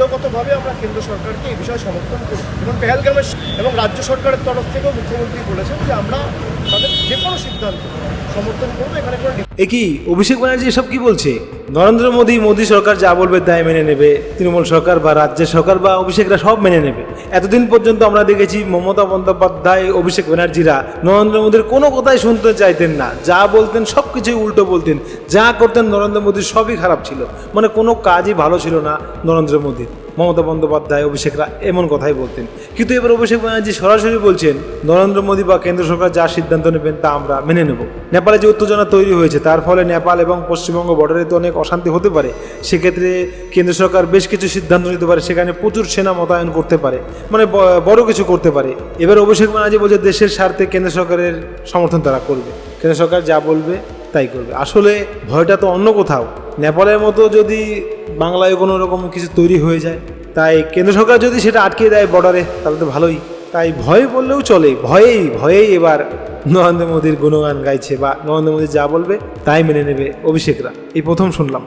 দলগতভাবে আমরা কেন্দ্র সরকারকে এই বিষয়ে সমর্থন করি। এবং পেহেলগামের এবং রাজ্য সরকারের তরফ থেকেও মুখ্যমন্ত্রী বলেছেন যে আমরা তাদের যে কোনো সিদ্ধান্ত সমর্থন করব, এখানে কোনো এ কি অভিষেক ব্যানার্জি এসব কি বলছে? নরেন্দ্র মোদী মোদী সরকার যা বলবে তাই মেনে নেবে, তৃণমূল সরকার বা রাজ্যের সরকার বা অভিষেকরা সব মেনে নেবে। এতদিন পর্যন্ত আমরা দেখেছি মমতা বন্দ্যোপাধ্যায়, অভিষেক ব্যানার্জিরা নরেন্দ্র মোদীর কোনো কথাই শুনতে চাইতেন না। যা বলতেন, সব কিছুই উল্টো বলতেন। যা করতেন নরেন্দ্র মোদীর সবই খারাপ ছিল। মানে কোনো কাজই ভালো ছিল না নরেন্দ্র মোদীর। মমতা বন্দ্যোপাধ্যায়, অভিষেকরা এমন কথাই বলতেন। কিন্তু এবার অভিষেক ব্যানার্জি সরাসরি বলছেন, নরেন্দ্র মোদী বা কেন্দ্র সরকার যা সিদ্ধান্ত নেবেন তা আমরা মেনে নেব। নেপালে যে উত্তেজনা তৈরি হয়েছে, তার ফলে নেপাল এবং পশ্চিমবঙ্গ বর্ডারে তো অনেক অশান্তি হতে পারে। সেক্ষেত্রে কেন্দ্র সরকার বেশ কিছু সিদ্ধান্ত নিতে পারে, সেখানে প্রচুর সেনা মোতায়েন করতে পারে মানে বড় কিছু করতে পারে। এবার অভিষেক ব্যানার্জি বলছে, দেশের স্বার্থে কেন্দ্র সরকারের সমর্থন তারা করবে। কেন্দ্র সরকার যা বলবে তাই করবে। আসলে ভয়টা তো অন্য কোথাও। নেপালের মতো যদি বাংলায় কোনো রকম কিছু তৈরি হয়ে যায়, তাই কেন্দ্র সরকার যদি সেটা আটকে দেয় বর্ডারে তাহলে তো ভালোই। তাই ভয় বললেও চলে, ভয়েই ভয়েই এবার নরেন্দ্র মোদীর গুণগান গাইছে বা নরেন্দ্র মোদী যা বলবে তাই মেনে নেবে অভিষেকরা। এই প্রথম শুনলাম।